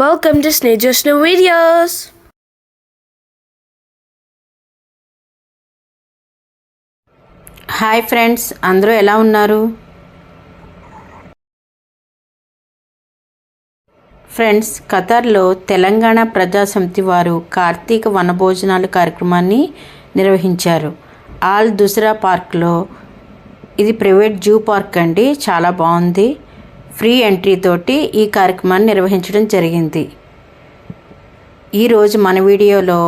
Welcome to Sneejos New Videos. Hi friends అందరూ ఎలా ఉన్నారు? ఫ్రెండ్స్ ఖతార్లో తెలంగాణ ప్రజాసమితి వారు కార్తీక వనభోజనాలు కార్యక్రమాన్ని నిర్వహించారు. ఆల్ దుసరా పార్క్లో ఇది ప్రైవేట్ జూ పార్క్ అండి చాలా బాగుంది. ఫ్రీ ఎంట్రీ తోటి ఈ కార్యక్రమాన్ని నిర్వహించడం జరిగింది. ఈరోజు మన వీడియోలో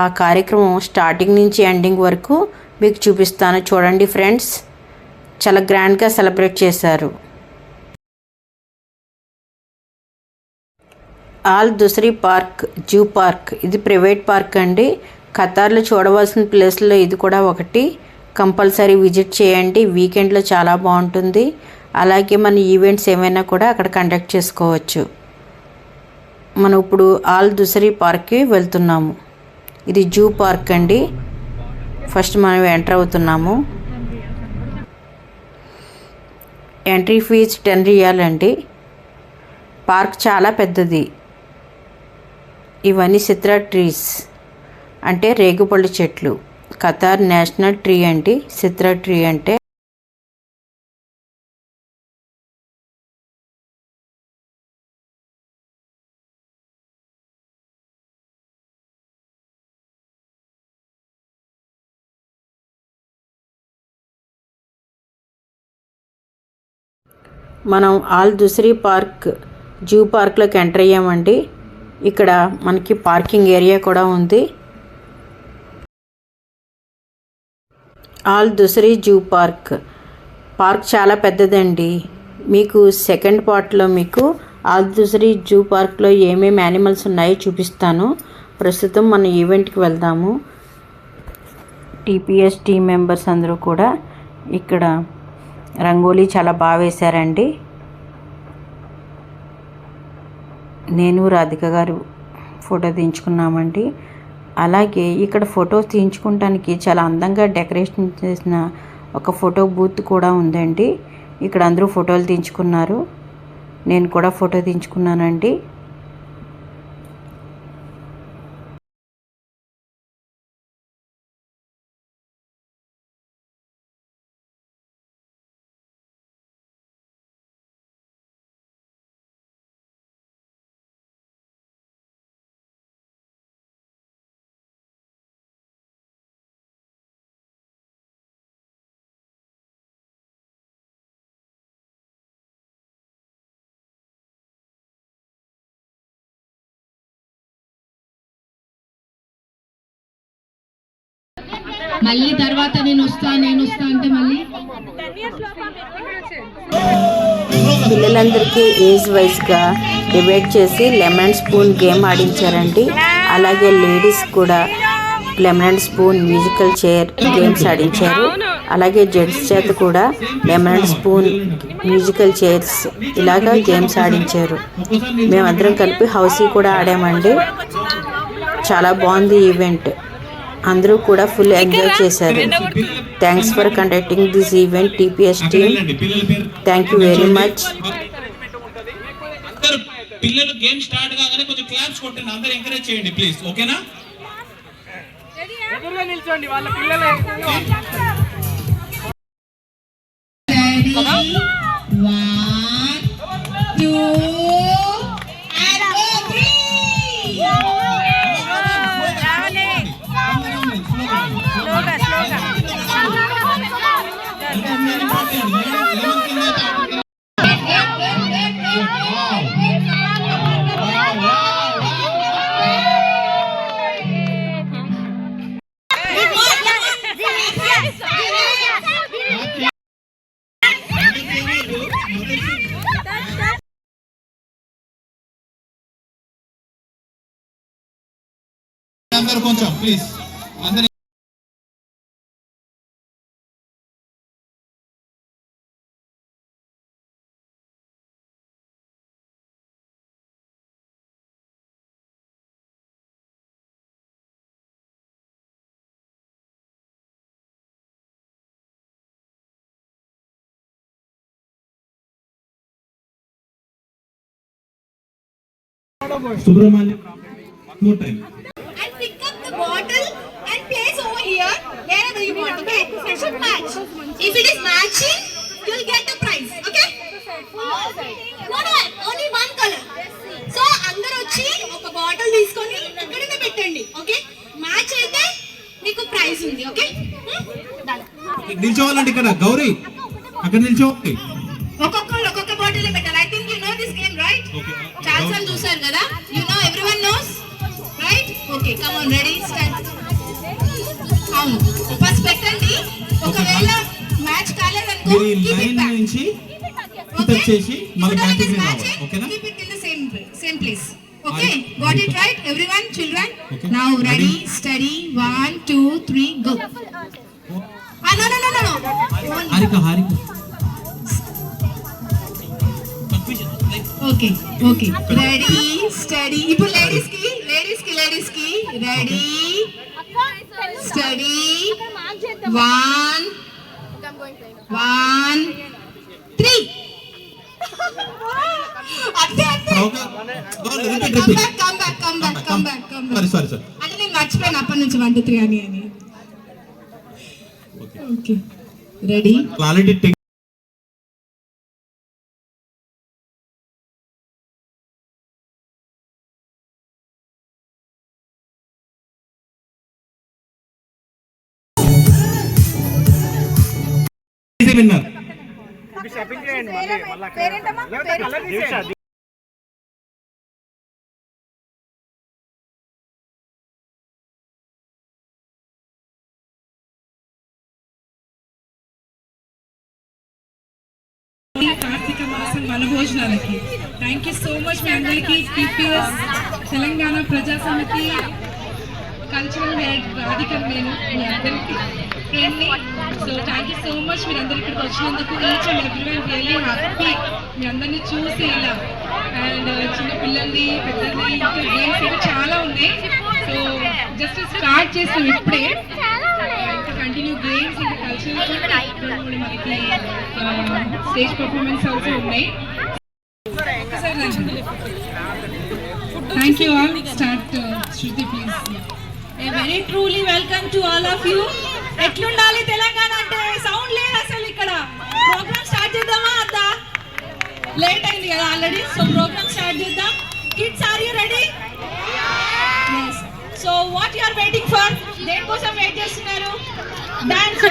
ఆ కార్యక్రమం స్టార్టింగ్ నుంచి ఎండింగ్ వరకు మీకు చూపిస్తాను. చూడండి ఫ్రెండ్స్ చాలా గ్రాండ్గా సెలబ్రేట్ చేశారు. Al Dosari park zoo park ఇది ప్రైవేట్ పార్క్ అండి. ఖతార్లో చూడవలసిన ప్లేస్లో ఇది కూడా ఒకటి. కంపల్సరీ విజిట్ చేయండి. వీకెండ్లో చాలా బాగుంటుంది. అలాగే మన ఈవెంట్స్ ఏమైనా కూడా అక్కడ కండక్ట్ చేసుకోవచ్చు. మనం ఇప్పుడు ఆల్ దుసరి పార్క్కి వెళ్తున్నాము. ఇది జూ పార్క్ అండి. ఫస్ట్ మనం ఎంటర్ అవుతున్నాము. ఎంట్రీ ఫీజు టెన్ రియాల్ అండి. పార్క్ చాలా పెద్దది. ఇవన్నీ సిత్రా ట్రీస్ అంటే రేగుపళ్ళు చెట్లు. ఖతార్ నేషనల్ ట్రీ అండి. సిత్రా ట్రీ అంటే మనం ఆల్ దుసరీ పార్క్ జూ పార్క్లోకి ఎంటర్ అయ్యామండి. ఇక్కడ మనకి పార్కింగ్ ఏరియా కూడా ఉంది. Al Dosari zoo park. Park చాలా పెద్దదండి. మీకు సెకండ్ పార్ట్లో మీకు ఆల్ దుసరీ జూ పార్క్లో ఏమేమి యానిమల్స్ ఉన్నాయో చూపిస్తాను. ప్రస్తుతం మన ఈవెంట్కి వెళ్దాము. టీపీఎస్ టీం మెంబర్స్ అందరూ కూడా ఇక్కడ రంగోలీ చాలా బాగా వేశారండి. నేను రాధిక గారు ఫోటో తీయించుకున్నామండి అలాగే ఇక్కడ ఫొటోస్ తీయించుకోవటానికి చాలా అందంగా డెకరేషన్ చేసిన ఒక ఫోటో బూత్ కూడా ఉందండి. ఇక్కడ అందరూ ఫోటోలు తీయించుకున్నారు నేను కూడా ఫోటో తీయించుకున్నానండి మళ్ళీ తర్వాత నేను వస్తా నేను వస్తా అంటే మళ్ళీ? పిల్లలందరికీ ఏజ్ వైజ్గా డివైడ్ చేసి లెమన్ స్పూన్ గేమ్ ఆడించారండి. అలాగే లేడీస్ కూడా lemon spoon musical chair games ఆడించారు. అలాగే జెంట్స్ చేత కూడా లెమన్ స్పూన్ మ్యూజికల్ చైర్స్ ఇలాగా గేమ్స్ ఆడించారు. మేమందరం కలిపి హౌసీ కూడా ఆడామండి. చాలా బాగుంది ఈవెంట్. అందరూ కూడా ఫుల్ ఎంజాయ్ చేశారు. Thanks for conducting this event T P S team thank you very much అందరూ పిల్లలు గేమ్ స్టార్ట్ కాగానే కొంచెం క్లాప్స్ కొట్టండి. అందరూ ఎంకరేజ్ చేయండి ప్లీజ్ ఓకేనా? వన్ అందరు కొంచెం ప్లీజ్ అందరి Subramanian, two times. Wherever you. Okay, it should match. If it is matching, you'll get the prize. Okay? No, no, only one color. So అందరు వచ్చి ఒక బాటిల్ తీసుకొని ఇక్కడనే పెట్టండి ఓకే మ్యాచ్ అయితే మీకు ప్రైజ్ ఉంది ఓకే నిల్చోవాలండి ఇక్కడ గౌరీ అక్కడ నిల్చోవాలి మీరు ఈ లైన్ నుంచి touch చేసి మళ్ళీ back. కి రావాలి, ఓకేనా? Keep it in the same same place okay Are- got it right everyone children Okay. Now ready steady 1 2 3 go Ah, no, no, no, no, no. One. Harika Harika okay okay ready steady ఇప్పుడు లేడీస్కి లేడీస్కి లేడీస్కి ready steady one one three అంటే నేను మర్చిపోయాను అప్పటి నుంచి one two three అని అని. Okay ready quality tech winner ఈ కార్తీక మాసం వనభోజనాలకి థ్యాంక్ యూ సో మచ్ మీ అందరికీ టీపీఎస్ తెలంగాణ ప్రజా సమితి కల్చరల్ హెడ్ రాధికన్ నేను మీ అందరికీ so thank you so much మీరు అందరి ఇక్కడికి వచ్చినందుకు each and every one really happy మీ అందరినీ చూసి ఇలా. అండ్ uh, చిన్న పిల్లల్ని పెద్దల్ని ఇంకా గేమ్స్ ఇంకా చాలా ఉన్నాయి. సో జస్ట్ స్టార్ట్ చేసాం ఇప్పుడే. ఇంకా కంటిన్యూ గేమ్స్ ఇంకా కల్చరల్ మనకి స్టేజ్ పర్ఫార్మెన్స్ ఆల్సో ఉన్నాయి. Thank you all start Shruti please a very truly welcome to all of you ఎట్లుండాలి Telangana అంటే సౌండ్ లేదు అసలు ఇక్కడ. ప్రోగ్రామ్ స్టార్ట్ చేద్దామా అద్దా లేట్ అయింది కదా ఆల్రెడీ సో ప్రోగ్రామ్ స్టార్ట్ చేద్దాం. Kids are you ready so what you are waiting for దేనికోసం wait చేస్తున్నారు? Dance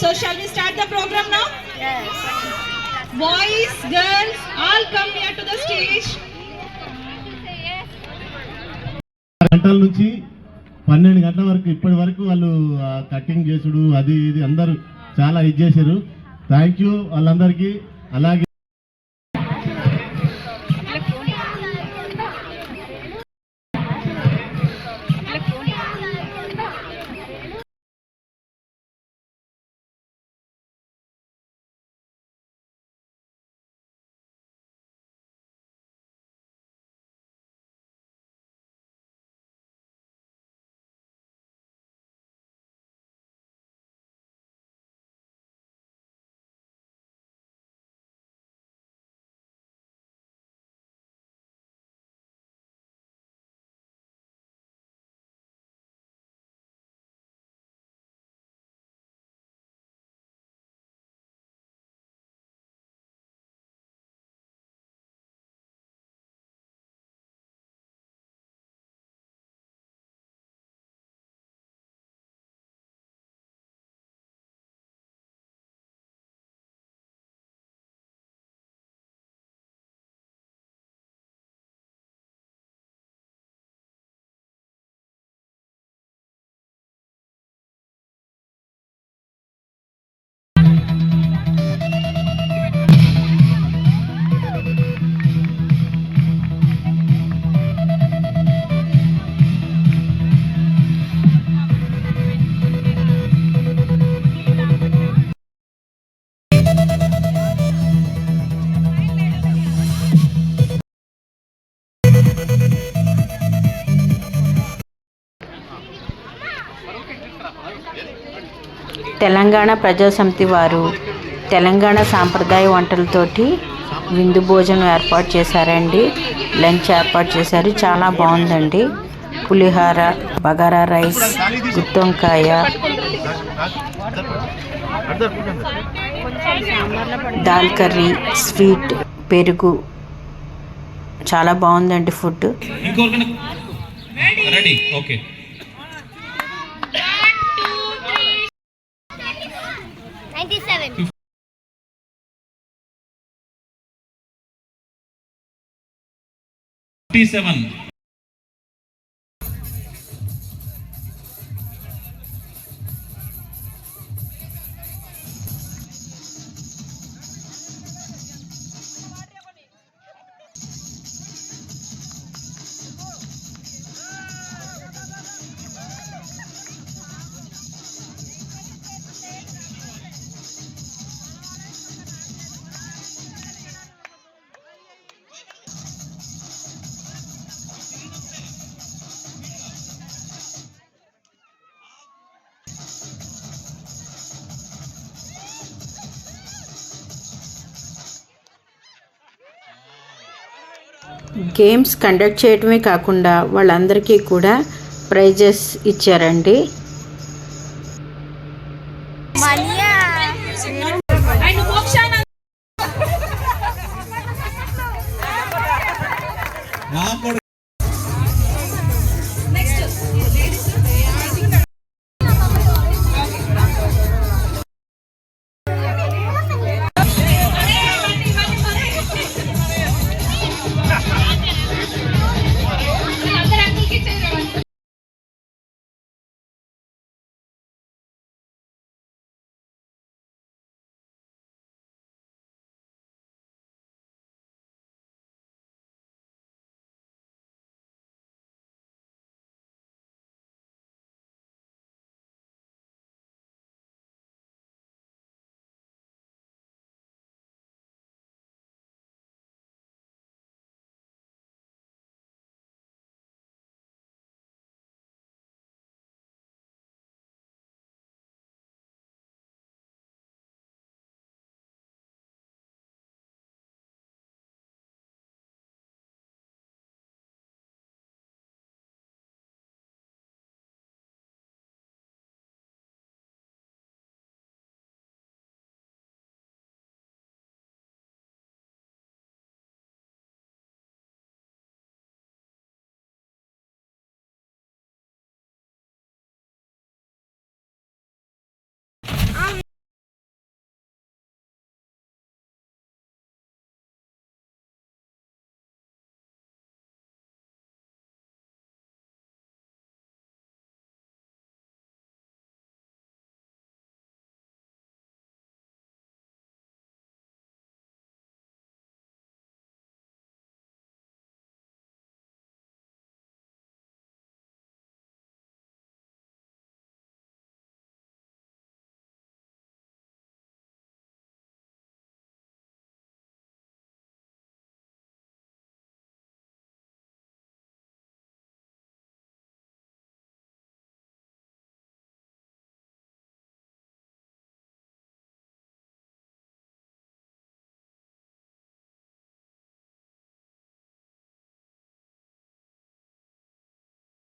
so shall we start the program now boys girls all come here to the stage గంటల నుంచి పన్నెండు గంటల వరకు ఇప్పటి వరకు వాళ్ళు కటింగ్ చేసుడు అది ఇది అందరూ చాలా ఇది చేశారు. థ్యాంక్ యూ వాళ్ళందరికీ. అలాగే తెలంగాణ ప్రజాసమితి వారు తెలంగాణ సాంప్రదాయ వంటలతోటి విందు భోజనం ఏర్పాటు చేశారండి. లంచ్ ఏర్పాటు చేశారు. చాలా బాగుందండి. పులిహార బగారా రైస్ గుత్తొంకాయ దాల్ కర్రీ స్వీట్ పెరుగు. చాలా బాగుందండి food ready okay. Ninety-seven. Fifty games conduct చేయడమే కాకుండా వాళ్ళందరికీ కూడా ప్రైజెస్ ఇచ్చారండి.